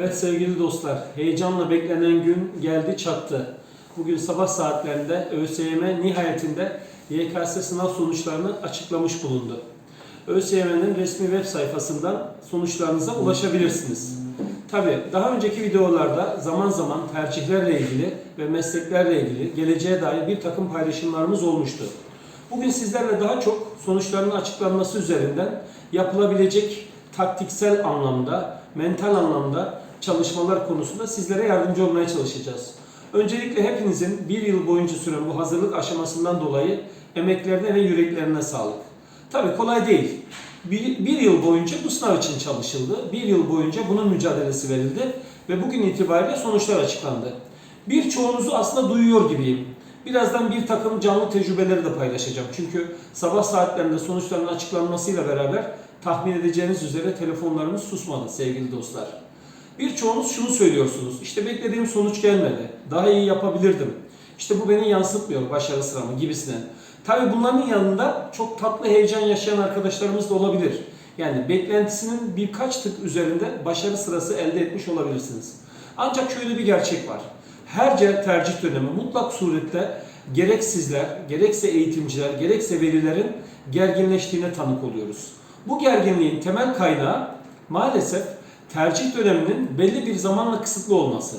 Evet sevgili dostlar, heyecanla beklenen gün geldi çattı. Bugün sabah saatlerinde ÖSYM nihayetinde YKS sınav sonuçlarını açıklamış bulundu. ÖSYM'nin resmi web sayfasından sonuçlarınıza ulaşabilirsiniz. Tabi daha önceki videolarda zaman zaman tercihlerle ilgili ve mesleklerle ilgili geleceğe dair bir takım paylaşımlarımız olmuştu. Bugün sizlerle daha çok sonuçların açıklanması üzerinden yapılabilecek taktiksel anlamda, mental anlamda çalışmalar konusunda sizlere yardımcı olmaya çalışacağız. Öncelikle hepinizin bir yıl boyunca süren bu hazırlık aşamasından dolayı emeklerine ve yüreklerine sağlık. Tabii kolay değil. Bir, bir yıl boyunca bu sınav için çalışıldı. Bir yıl boyunca bunun mücadelesi verildi ve bugün itibariyle sonuçlar açıklandı. Birçoğunuzu aslında duyuyor gibiyim. Birazdan bir takım canlı tecrübeleri de paylaşacağım. Çünkü sabah saatlerinde sonuçların açıklanmasıyla beraber tahmin edeceğiniz üzere telefonlarımız susmadı sevgili dostlar. Birçoğunuz şunu söylüyorsunuz. İşte beklediğim sonuç gelmedi. Daha iyi yapabilirdim. İşte bu beni yansıtmıyor başarı sıramı gibisine. Tabi bunların yanında çok tatlı heyecan yaşayan arkadaşlarımız da olabilir. Yani beklentisinin birkaç tık üzerinde başarı sırası elde etmiş olabilirsiniz. Ancak şöyle bir gerçek var. Her tercih dönemi mutlak surette gerek sizler, gerekse eğitimciler, gerekse velilerin gerginleştiğine tanık oluyoruz. Bu gerginliğin temel kaynağı maalesef tercih döneminin belli bir zamanla kısıtlı olması.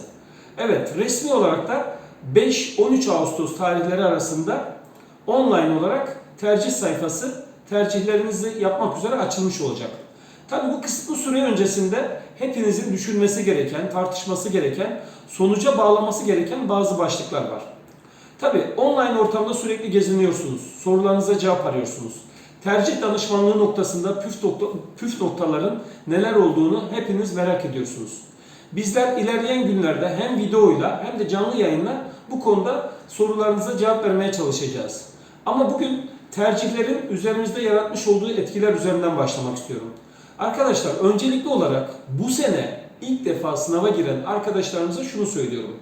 Evet, resmi olarak da 5-13 Ağustos tarihleri arasında online olarak tercih sayfası tercihlerinizi yapmak üzere açılmış olacak. Tabi bu kısıtlı süre öncesinde hepinizin düşünmesi gereken, tartışması gereken, sonuca bağlaması gereken bazı başlıklar var. Tabi online ortamda sürekli geziniyorsunuz, sorularınıza cevap arıyorsunuz. Tercih danışmanlığı noktasında püf, nokta, püf noktaların neler olduğunu hepiniz merak ediyorsunuz. Bizler ilerleyen günlerde hem videoyla hem de canlı yayınla bu konuda sorularınıza cevap vermeye çalışacağız. Ama bugün tercihlerin üzerimizde yaratmış olduğu etkiler üzerinden başlamak istiyorum. Arkadaşlar öncelikli olarak bu sene ilk defa sınava giren arkadaşlarımıza şunu söylüyorum.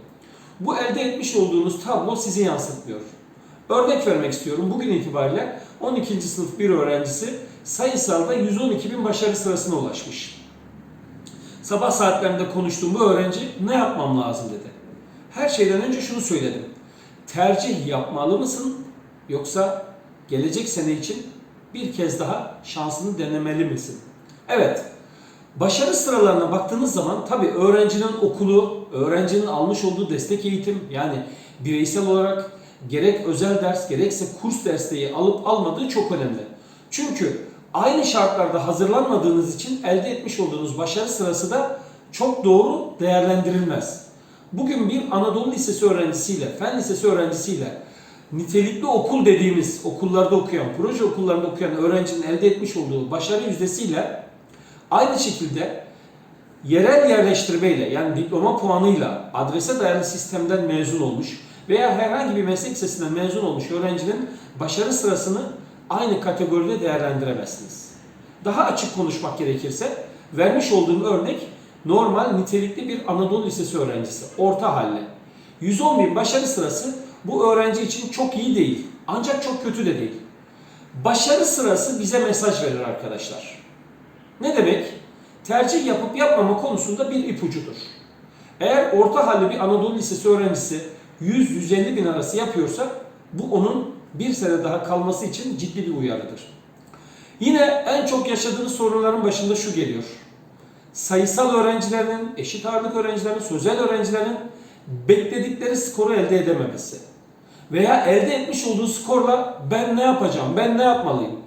Bu elde etmiş olduğunuz tablo sizi yansıtmıyor. Örnek vermek istiyorum. Bugün itibariyle 12. sınıf bir öğrencisi sayısalda 112 bin başarı sırasına ulaşmış. Sabah saatlerinde konuştuğum bu öğrenci ne yapmam lazım dedi. Her şeyden önce şunu söyledim. Tercih yapmalı mısın yoksa gelecek sene için bir kez daha şansını denemeli misin? Evet. Başarı sıralarına baktığınız zaman tabii öğrencinin okulu, öğrencinin almış olduğu destek eğitim yani bireysel olarak gerek özel ders gerekse kurs desteği alıp almadığı çok önemli. Çünkü aynı şartlarda hazırlanmadığınız için elde etmiş olduğunuz başarı sırası da çok doğru değerlendirilmez. Bugün bir Anadolu Lisesi öğrencisiyle, Fen Lisesi öğrencisiyle nitelikli okul dediğimiz okullarda okuyan, proje okullarında okuyan öğrencinin elde etmiş olduğu başarı yüzdesiyle aynı şekilde yerel yerleştirmeyle yani diploma puanıyla adrese dayalı sistemden mezun olmuş veya herhangi bir meslek lisesinden mezun olmuş öğrencinin başarı sırasını aynı kategoride değerlendiremezsiniz. Daha açık konuşmak gerekirse vermiş olduğum örnek normal nitelikli bir Anadolu Lisesi öğrencisi, orta halli. 110 bin başarı sırası bu öğrenci için çok iyi değil. Ancak çok kötü de değil. Başarı sırası bize mesaj verir arkadaşlar. Ne demek? Tercih yapıp yapmama konusunda bir ipucudur. Eğer orta halli bir Anadolu Lisesi öğrencisi 100-150 bin arası yapıyorsa bu onun bir sene daha kalması için ciddi bir uyarıdır. Yine en çok yaşadığınız sorunların başında şu geliyor. Sayısal öğrencilerin, eşit ağırlık öğrencilerin, sözel öğrencilerin bekledikleri skoru elde edememesi. Veya elde etmiş olduğu skorla ben ne yapacağım, ben ne yapmalıyım?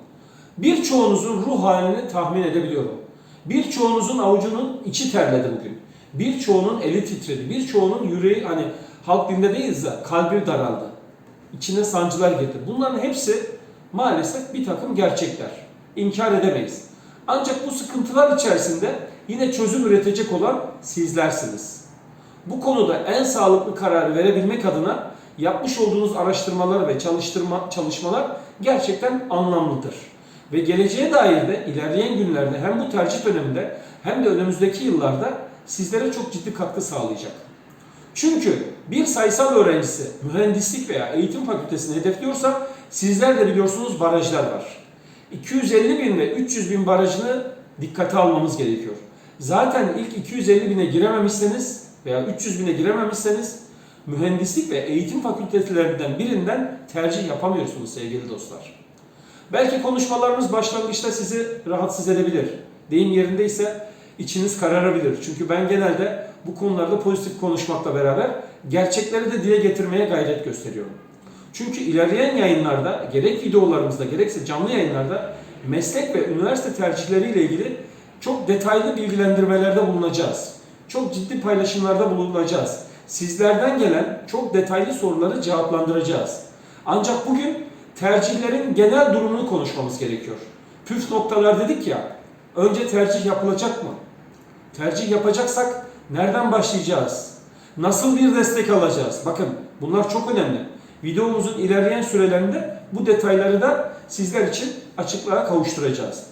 Birçoğunuzun ruh halini tahmin edebiliyorum. Birçoğunuzun avucunun içi terledi bugün. Birçoğunun eli titredi. Birçoğunun yüreği hani halk dinde değiliz de kalbi daraldı. İçine sancılar girdi. Bunların hepsi maalesef bir takım gerçekler. İnkar edemeyiz. Ancak bu sıkıntılar içerisinde yine çözüm üretecek olan sizlersiniz. Bu konuda en sağlıklı kararı verebilmek adına yapmış olduğunuz araştırmalar ve çalıştırma çalışmalar gerçekten anlamlıdır. Ve geleceğe dair de ilerleyen günlerde hem bu tercih döneminde hem de önümüzdeki yıllarda sizlere çok ciddi katkı sağlayacak. Çünkü bir sayısal öğrencisi mühendislik veya eğitim fakültesini hedefliyorsa sizler de biliyorsunuz barajlar var. 250 bin ve 300 bin barajını dikkate almamız gerekiyor. Zaten ilk 250 bine girememişseniz veya 300 bine girememişseniz mühendislik ve eğitim fakültelerinden birinden tercih yapamıyorsunuz sevgili dostlar. Belki konuşmalarımız başlangıçta sizi rahatsız edebilir. Deyim yerindeyse içiniz kararabilir. Çünkü ben genelde bu konularda pozitif konuşmakla beraber gerçekleri de dile getirmeye gayret gösteriyorum. Çünkü ilerleyen yayınlarda gerek videolarımızda gerekse canlı yayınlarda meslek ve üniversite tercihleriyle ilgili çok detaylı bilgilendirmelerde bulunacağız. Çok ciddi paylaşımlarda bulunacağız. Sizlerden gelen çok detaylı soruları cevaplandıracağız. Ancak bugün tercihlerin genel durumunu konuşmamız gerekiyor. Püf noktalar dedik ya, önce tercih yapılacak mı? Tercih yapacaksak nereden başlayacağız? Nasıl bir destek alacağız? Bakın bunlar çok önemli. Videomuzun ilerleyen sürelerinde bu detayları da sizler için açıklığa kavuşturacağız.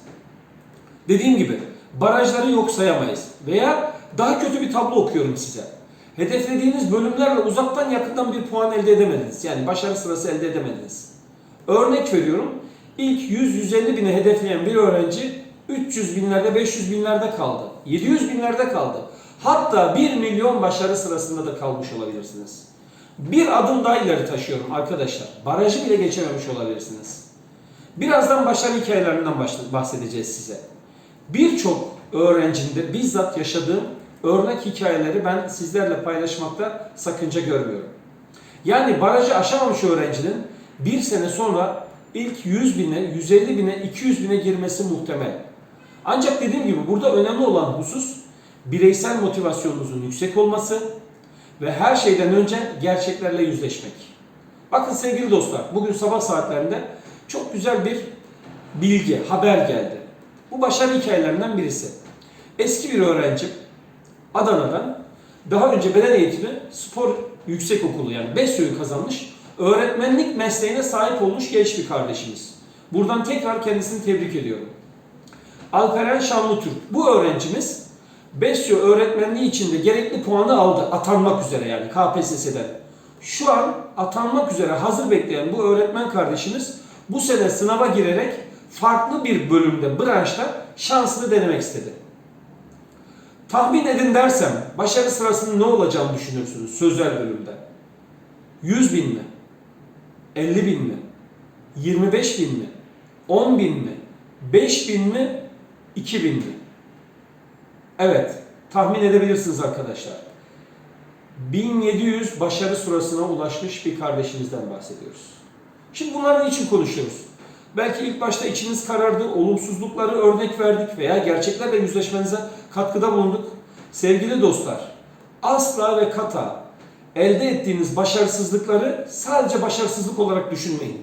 Dediğim gibi barajları yok sayamayız veya daha kötü bir tablo okuyorum size. Hedeflediğiniz bölümlerle uzaktan yakından bir puan elde edemediniz. Yani başarı sırası elde edemediniz. Örnek veriyorum. İlk 100-150 bini hedefleyen bir öğrenci 300 binlerde 500 binlerde kaldı. 700 binlerde kaldı. Hatta 1 milyon başarı sırasında da kalmış olabilirsiniz. Bir adım daha ileri taşıyorum arkadaşlar. Barajı bile geçememiş olabilirsiniz. Birazdan başarı hikayelerinden bahsedeceğiz size. Birçok öğrencimde bizzat yaşadığım örnek hikayeleri ben sizlerle paylaşmakta sakınca görmüyorum. Yani barajı aşamamış öğrencinin bir sene sonra ilk 100 bine, 150 bine, 200 bine girmesi muhtemel. Ancak dediğim gibi burada önemli olan husus bireysel motivasyonunuzun yüksek olması ve her şeyden önce gerçeklerle yüzleşmek. Bakın sevgili dostlar, bugün sabah saatlerinde çok güzel bir bilgi, haber geldi. Bu başarı hikayelerinden birisi. Eski bir öğrenci Adana'dan daha önce beden eğitimi spor yüksek okulu yani BESYO'yu kazanmış, öğretmenlik mesleğine sahip olmuş genç bir kardeşimiz. Buradan tekrar kendisini tebrik ediyorum. Alperen Şanlıtürk. Bu öğrencimiz BESYO öğretmenliği içinde gerekli puanı aldı. Atanmak üzere yani KPSS'den. Şu an atanmak üzere hazır bekleyen bu öğretmen kardeşimiz bu sene sınava girerek farklı bir bölümde, branşta şansını denemek istedi. Tahmin edin dersem başarı sırasının ne olacağını düşünürsünüz sözel bölümde. 100 bin mi? 50 bin mi? 25 bin mi? 10 bin mi? 5 bin mi? 2 bin mi? Evet, tahmin edebilirsiniz arkadaşlar. 1700 başarı sırasına ulaşmış bir kardeşimizden bahsediyoruz. Şimdi bunları niçin konuşuyoruz? Belki ilk başta içiniz karardı, olumsuzlukları örnek verdik veya gerçeklerle yüzleşmenize katkıda bulunduk. Sevgili dostlar, asla ve kata elde ettiğiniz başarısızlıkları sadece başarısızlık olarak düşünmeyin.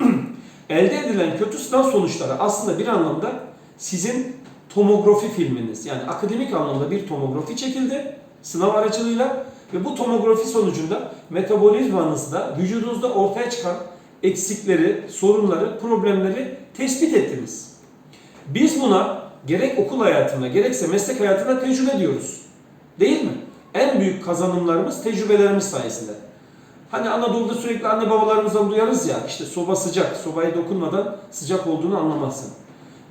elde edilen kötü sınav sonuçları aslında bir anlamda sizin tomografi filminiz. Yani akademik anlamda bir tomografi çekildi sınav aracılığıyla ve bu tomografi sonucunda metabolizmanızda, vücudunuzda ortaya çıkan eksikleri, sorunları, problemleri tespit ettiniz. Biz buna gerek okul hayatında gerekse meslek hayatında tecrübe diyoruz. Değil mi? En büyük kazanımlarımız tecrübelerimiz sayesinde. Hani Anadolu'da sürekli anne babalarımızdan duyarız ya işte soba sıcak, sobaya dokunmadan sıcak olduğunu anlamazsın.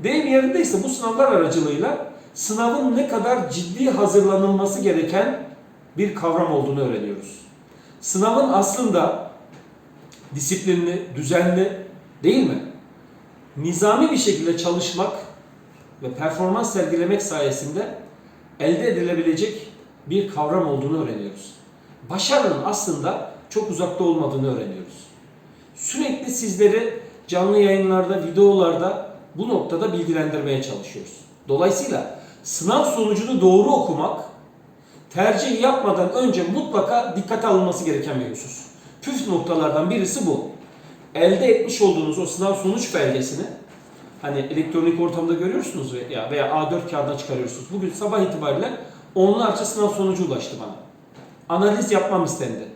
Deyim yerindeyse bu sınavlar aracılığıyla sınavın ne kadar ciddi hazırlanılması gereken bir kavram olduğunu öğreniyoruz. Sınavın aslında disiplinli, düzenli değil mi? Nizami bir şekilde çalışmak ve performans sergilemek sayesinde elde edilebilecek bir kavram olduğunu öğreniyoruz. Başarının aslında çok uzakta olmadığını öğreniyoruz. Sürekli sizleri canlı yayınlarda, videolarda bu noktada bilgilendirmeye çalışıyoruz. Dolayısıyla sınav sonucunu doğru okumak tercih yapmadan önce mutlaka dikkate alınması gereken bir husus. Püf noktalardan birisi bu. Elde etmiş olduğunuz o sınav sonuç belgesini hani elektronik ortamda görüyorsunuz veya, veya A4 kağıdına çıkarıyorsunuz. Bugün sabah itibariyle onlarca sınav sonucu ulaştı bana. Analiz yapmam istendi.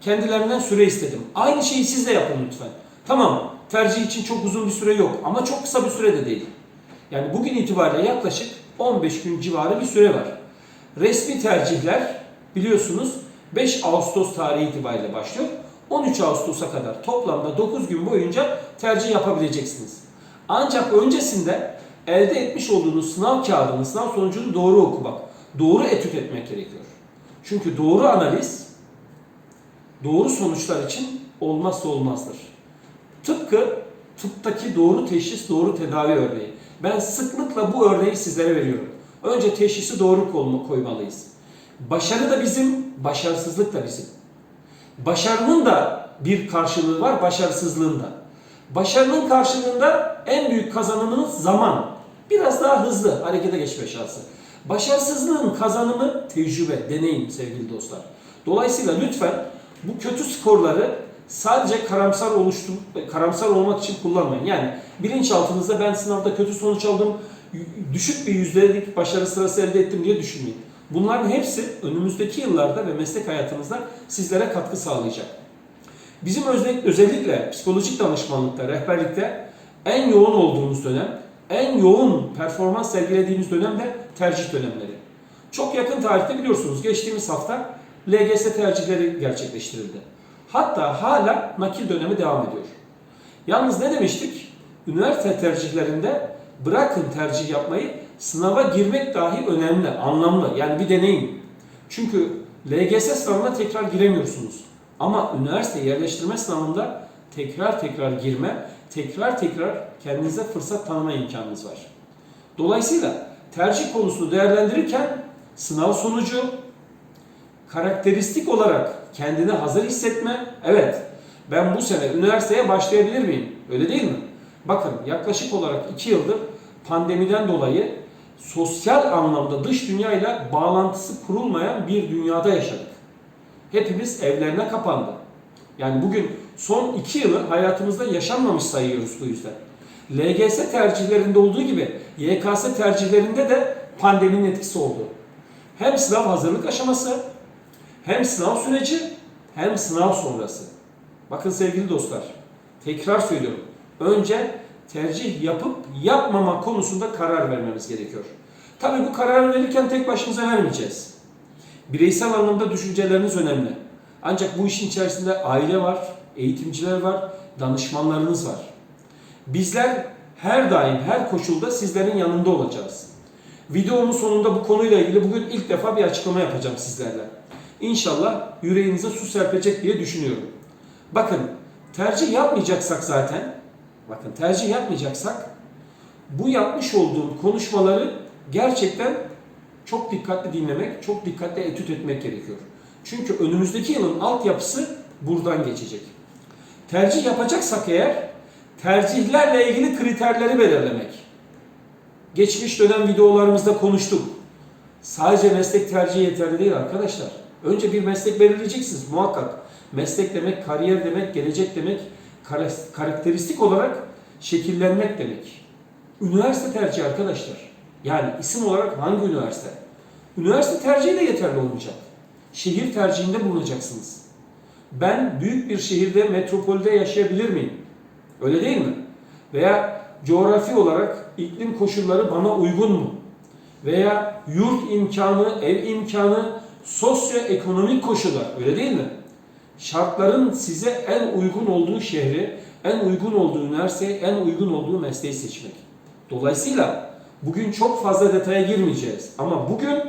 Kendilerinden süre istedim. Aynı şeyi siz de yapın lütfen. Tamam tercih için çok uzun bir süre yok ama çok kısa bir süre de değil. Yani bugün itibariyle yaklaşık 15 gün civarı bir süre var. Resmi tercihler biliyorsunuz 5 Ağustos tarihi itibariyle başlıyor. 13 Ağustos'a kadar toplamda 9 gün boyunca tercih yapabileceksiniz. Ancak öncesinde elde etmiş olduğunuz sınav kağıdını, sınav sonucunu doğru okumak, doğru etüt etmek gerekiyor. Çünkü doğru analiz, doğru sonuçlar için olmazsa olmazdır. Tıpkı tıptaki doğru teşhis, doğru tedavi örneği. Ben sıklıkla bu örneği sizlere veriyorum. Önce teşhisi doğru koyma- koymalıyız. Başarı da bizim, başarısızlık da bizim. Başarının da bir karşılığı var, başarısızlığın da. Başarının karşılığında en büyük kazanımınız zaman. Biraz daha hızlı harekete geçme şansı. Başarısızlığın kazanımı tecrübe, deneyim sevgili dostlar. Dolayısıyla lütfen bu kötü skorları sadece karamsar oluştur, karamsar olmak için kullanmayın. Yani bilinçaltınızda ben sınavda kötü sonuç aldım, düşük bir yüzdelik başarı sırası elde ettim diye düşünmeyin. Bunların hepsi önümüzdeki yıllarda ve meslek hayatınızda sizlere katkı sağlayacak. Bizim özellikle psikolojik danışmanlıkta, rehberlikte en yoğun olduğumuz dönem, en yoğun performans sergilediğimiz dönem de tercih dönemleri. Çok yakın tarihte biliyorsunuz geçtiğimiz hafta LGS tercihleri gerçekleştirildi. Hatta hala nakil dönemi devam ediyor. Yalnız ne demiştik? Üniversite tercihlerinde bırakın tercih yapmayı, sınava girmek dahi önemli, anlamlı. Yani bir deneyim. Çünkü LGS sınavına tekrar giremiyorsunuz. Ama üniversite yerleştirme sınavında tekrar tekrar girme, tekrar tekrar kendinize fırsat tanıma imkanınız var. Dolayısıyla tercih konusunu değerlendirirken sınav sonucu, karakteristik olarak kendini hazır hissetme, evet ben bu sene üniversiteye başlayabilir miyim? Öyle değil mi? Bakın yaklaşık olarak 2 yıldır pandemiden dolayı sosyal anlamda dış dünyayla bağlantısı kurulmayan bir dünyada yaşadık. Hepimiz evlerine kapandı. Yani bugün son 2 yılı hayatımızda yaşanmamış sayıyoruz bu yüzden. LGS tercihlerinde olduğu gibi YKS tercihlerinde de pandeminin etkisi oldu. Hem sınav hazırlık aşaması, hem sınav süreci, hem sınav sonrası. Bakın sevgili dostlar, tekrar söylüyorum. Önce tercih yapıp yapmama konusunda karar vermemiz gerekiyor. Tabii bu kararı verirken tek başımıza vermeyeceğiz. Bireysel anlamda düşünceleriniz önemli. Ancak bu işin içerisinde aile var, eğitimciler var, danışmanlarınız var. Bizler her daim, her koşulda sizlerin yanında olacağız. Videomun sonunda bu konuyla ilgili bugün ilk defa bir açıklama yapacağım sizlerle. İnşallah yüreğinize su serpecek diye düşünüyorum. Bakın tercih yapmayacaksak zaten, bakın tercih yapmayacaksak bu yapmış olduğum konuşmaları gerçekten çok dikkatli dinlemek, çok dikkatli etüt etmek gerekiyor. Çünkü önümüzdeki yılın altyapısı buradan geçecek. Tercih yapacaksak eğer tercihlerle ilgili kriterleri belirlemek. Geçmiş dönem videolarımızda konuştuk. Sadece meslek tercihi yeterli değil arkadaşlar. Önce bir meslek belirleyeceksiniz muhakkak. Meslek demek, kariyer demek, gelecek demek, karakteristik olarak şekillenmek demek. Üniversite tercihi arkadaşlar. Yani isim olarak hangi üniversite? Üniversite tercihi de yeterli olmayacak. Şehir tercihinde bulunacaksınız. Ben büyük bir şehirde, metropolde yaşayabilir miyim? Öyle değil mi? Veya coğrafi olarak iklim koşulları bana uygun mu? Veya yurt imkanı, ev imkanı, sosyoekonomik koşullar öyle değil mi? Şartların size en uygun olduğu şehri, en uygun olduğu üniversiteyi, en uygun olduğu mesleği seçmek. Dolayısıyla bugün çok fazla detaya girmeyeceğiz. Ama bugün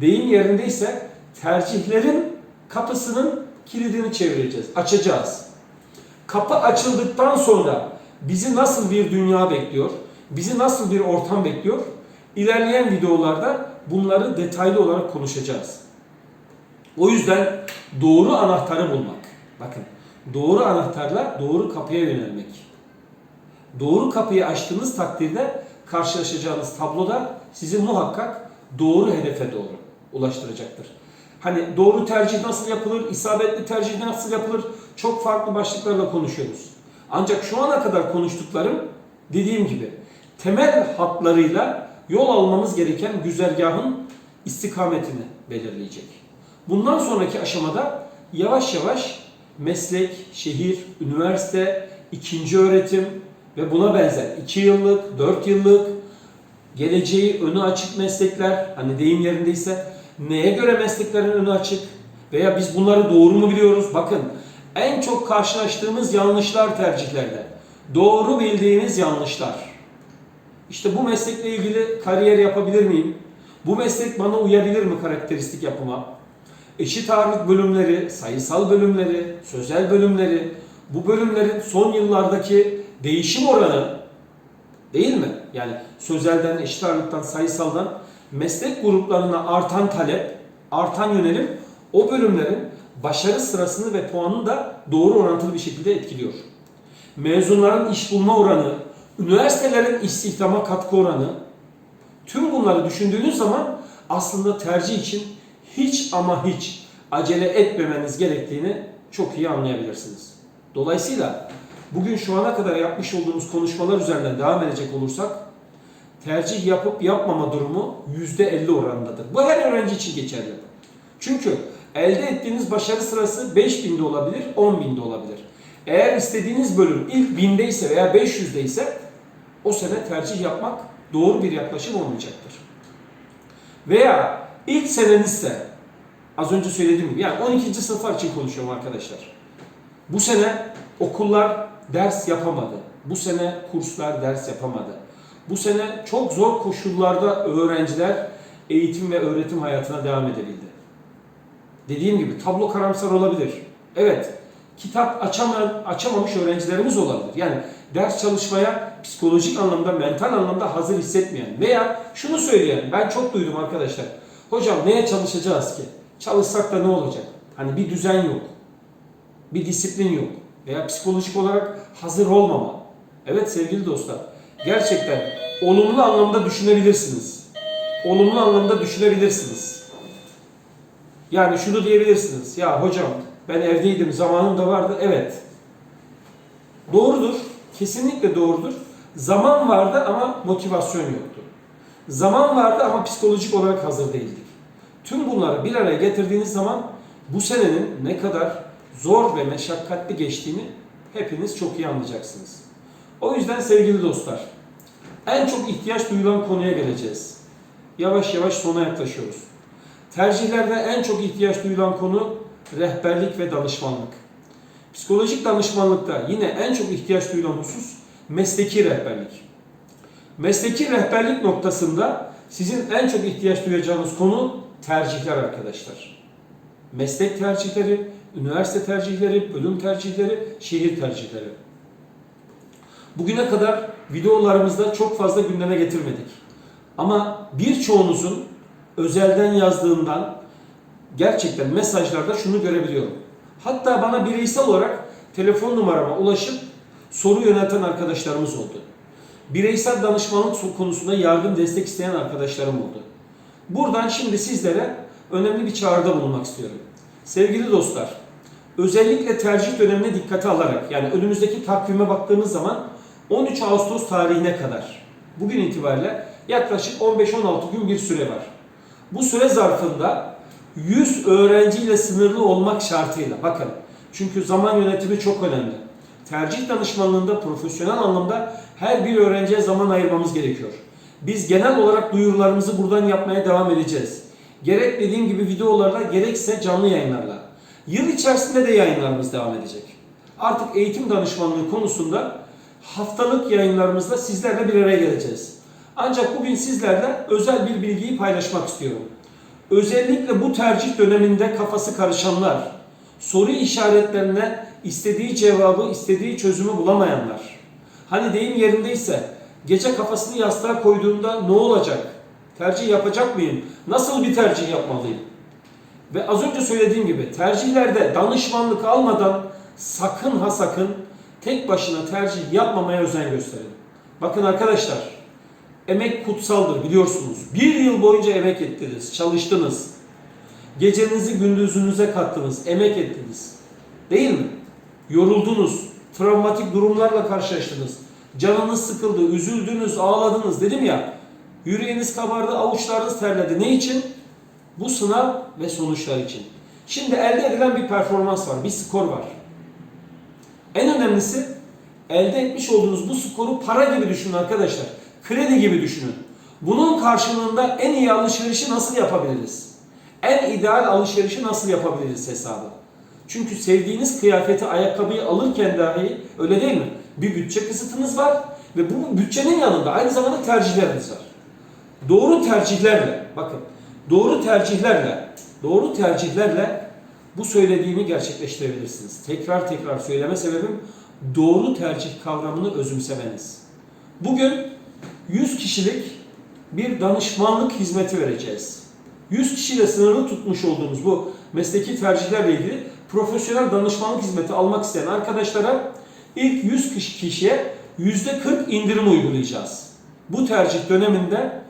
deyim yerindeyse tercihlerin kapısının kilidini çevireceğiz, açacağız. Kapı açıldıktan sonra bizi nasıl bir dünya bekliyor, bizi nasıl bir ortam bekliyor? İlerleyen videolarda bunları detaylı olarak konuşacağız. O yüzden doğru anahtarı bulmak. Bakın, doğru anahtarla doğru kapıya yönelmek. Doğru kapıyı açtığınız takdirde karşılaşacağınız tabloda sizi muhakkak doğru hedefe doğru ulaştıracaktır. Hani doğru tercih nasıl yapılır, isabetli tercih nasıl yapılır çok farklı başlıklarla konuşuyoruz. Ancak şu ana kadar konuştuklarım dediğim gibi temel hatlarıyla yol almamız gereken güzergahın istikametini belirleyecek. Bundan sonraki aşamada yavaş yavaş meslek, şehir, üniversite, ikinci öğretim ve buna benzer 2 yıllık, 4 yıllık geleceği önü açık meslekler, hani deyim yerindeyse neye göre mesleklerin önü açık veya biz bunları doğru mu biliyoruz? Bakın en çok karşılaştığımız yanlışlar tercihlerde. Doğru bildiğiniz yanlışlar. İşte bu meslekle ilgili kariyer yapabilir miyim? Bu meslek bana uyabilir mi karakteristik yapıma? Eşit ağırlık bölümleri, sayısal bölümleri, sözel bölümleri, bu bölümlerin son yıllardaki değişim oranı değil mi? Yani sözelden, eşit ağırlıktan, sayısaldan meslek gruplarına artan talep, artan yönelim o bölümlerin başarı sırasını ve puanını da doğru orantılı bir şekilde etkiliyor. Mezunların iş bulma oranı, üniversitelerin istihdama katkı oranı, tüm bunları düşündüğünüz zaman aslında tercih için hiç ama hiç acele etmemeniz gerektiğini çok iyi anlayabilirsiniz. Dolayısıyla bugün şu ana kadar yapmış olduğumuz konuşmalar üzerinden devam edecek olursak tercih yapıp yapmama durumu %50 oranındadır. Bu her öğrenci için geçerli. Çünkü elde ettiğiniz başarı sırası 5000'de olabilir, 10.000'de olabilir. Eğer istediğiniz bölüm ilk 1000'de ise veya 500'de ise o sene tercih yapmak doğru bir yaklaşım olmayacaktır. Veya ilk senenizse az önce söylediğim gibi yani 12. sınıflar için konuşuyorum arkadaşlar. Bu sene okullar ders yapamadı. Bu sene kurslar ders yapamadı. Bu sene çok zor koşullarda öğrenciler eğitim ve öğretim hayatına devam edebildi. Dediğim gibi tablo karamsar olabilir. Evet, kitap açamayan, açamamış öğrencilerimiz olabilir. Yani ders çalışmaya psikolojik anlamda, mental anlamda hazır hissetmeyen veya şunu söyleyen, ben çok duydum arkadaşlar. Hocam neye çalışacağız ki? Çalışsak da ne olacak? Hani bir düzen yok. Bir disiplin yok. Veya psikolojik olarak hazır olmama. Evet sevgili dostlar, gerçekten olumlu anlamda düşünebilirsiniz. Olumlu anlamda düşünebilirsiniz. Yani şunu diyebilirsiniz. Ya hocam ben evdeydim, zamanım da vardı. Evet. Doğrudur. Kesinlikle doğrudur. Zaman vardı ama motivasyon yoktu. Zaman vardı ama psikolojik olarak hazır değildik. Tüm bunları bir araya getirdiğiniz zaman bu senenin ne kadar zor ve meşakkatli geçtiğini hepiniz çok iyi anlayacaksınız. O yüzden sevgili dostlar, en çok ihtiyaç duyulan konuya geleceğiz. Yavaş yavaş sona yaklaşıyoruz. Tercihlerde en çok ihtiyaç duyulan konu rehberlik ve danışmanlık. Psikolojik danışmanlıkta yine en çok ihtiyaç duyulan husus mesleki rehberlik. Mesleki rehberlik noktasında sizin en çok ihtiyaç duyacağınız konu tercihler arkadaşlar. Meslek tercihleri, üniversite tercihleri, bölüm tercihleri, şehir tercihleri. Bugüne kadar videolarımızda çok fazla gündeme getirmedik. Ama birçoğunuzun özelden yazdığından gerçekten mesajlarda şunu görebiliyorum. Hatta bana bireysel olarak telefon numarama ulaşıp soru yönelten arkadaşlarımız oldu. Bireysel danışmanlık konusunda yardım destek isteyen arkadaşlarım oldu. Buradan şimdi sizlere önemli bir çağrıda bulunmak istiyorum. Sevgili dostlar, özellikle tercih dönemine dikkate alarak yani önümüzdeki takvime baktığımız zaman 13 Ağustos tarihine kadar bugün itibariyle yaklaşık 15-16 gün bir süre var. Bu süre zarfında 100 öğrenciyle sınırlı olmak şartıyla bakın çünkü zaman yönetimi çok önemli. Tercih danışmanlığında profesyonel anlamda her bir öğrenciye zaman ayırmamız gerekiyor. Biz genel olarak duyurularımızı buradan yapmaya devam edeceğiz. Gerek dediğim gibi videolarla gerekse canlı yayınlarla. Yıl içerisinde de yayınlarımız devam edecek. Artık eğitim danışmanlığı konusunda haftalık yayınlarımızda sizlerle bir araya geleceğiz. Ancak bugün sizlerle özel bir bilgiyi paylaşmak istiyorum. Özellikle bu tercih döneminde kafası karışanlar, soru işaretlerine istediği cevabı, istediği çözümü bulamayanlar. Hani deyim yerindeyse gece kafasını yastığa koyduğunda ne olacak? Tercih yapacak mıyım? Nasıl bir tercih yapmalıyım? Ve az önce söylediğim gibi tercihlerde danışmanlık almadan sakın ha sakın tek başına tercih yapmamaya özen gösterin. Bakın arkadaşlar emek kutsaldır biliyorsunuz. Bir yıl boyunca emek ettiniz, çalıştınız. Gecenizi gündüzünüze kattınız, emek ettiniz. Değil mi? Yoruldunuz, travmatik durumlarla karşılaştınız. Canınız sıkıldı, üzüldünüz, ağladınız dedim ya. Yüreğiniz kabardı, avuçlarınız terledi. Ne için? Bu sınav ve sonuçlar için. Şimdi elde edilen bir performans var, bir skor var. En önemlisi elde etmiş olduğunuz bu skoru para gibi düşünün arkadaşlar. Kredi gibi düşünün. Bunun karşılığında en iyi alışverişi nasıl yapabiliriz? En ideal alışverişi nasıl yapabiliriz hesabı? Çünkü sevdiğiniz kıyafeti, ayakkabıyı alırken dahi öyle değil mi? Bir bütçe kısıtınız var Ve bu bütçenin yanında aynı zamanda tercihleriniz var. Doğru tercihlerle, bakın doğru tercihlerle, doğru tercihlerle bu söylediğimi gerçekleştirebilirsiniz. Tekrar tekrar söyleme sebebim doğru tercih kavramını özümsemeniz. Bugün 100 kişilik bir danışmanlık hizmeti vereceğiz. 100 kişiyle sınırlı tutmuş olduğumuz bu mesleki tercihlerle ilgili profesyonel danışmanlık hizmeti almak isteyen arkadaşlara ilk 100 kişi- kişiye %40 indirim uygulayacağız. Bu tercih döneminde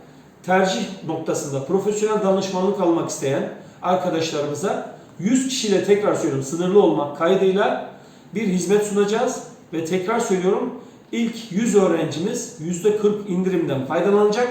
tercih noktasında profesyonel danışmanlık almak isteyen arkadaşlarımıza 100 kişiyle tekrar söylüyorum sınırlı olmak kaydıyla bir hizmet sunacağız ve tekrar söylüyorum ilk 100 öğrencimiz %40 indirimden faydalanacak.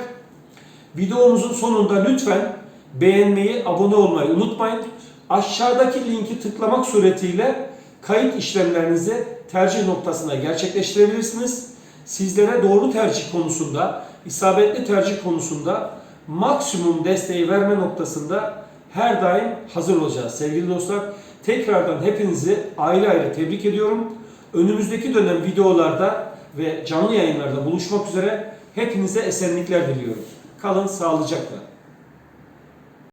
Videomuzun sonunda lütfen beğenmeyi, abone olmayı unutmayın. Aşağıdaki linki tıklamak suretiyle kayıt işlemlerinizi tercih noktasına gerçekleştirebilirsiniz. Sizlere doğru tercih konusunda, isabetli tercih konusunda maksimum desteği verme noktasında her daim hazır olacağız sevgili dostlar. Tekrardan hepinizi ayrı ayrı tebrik ediyorum. Önümüzdeki dönem videolarda ve canlı yayınlarda buluşmak üzere hepinize esenlikler diliyorum. Kalın sağlıcakla.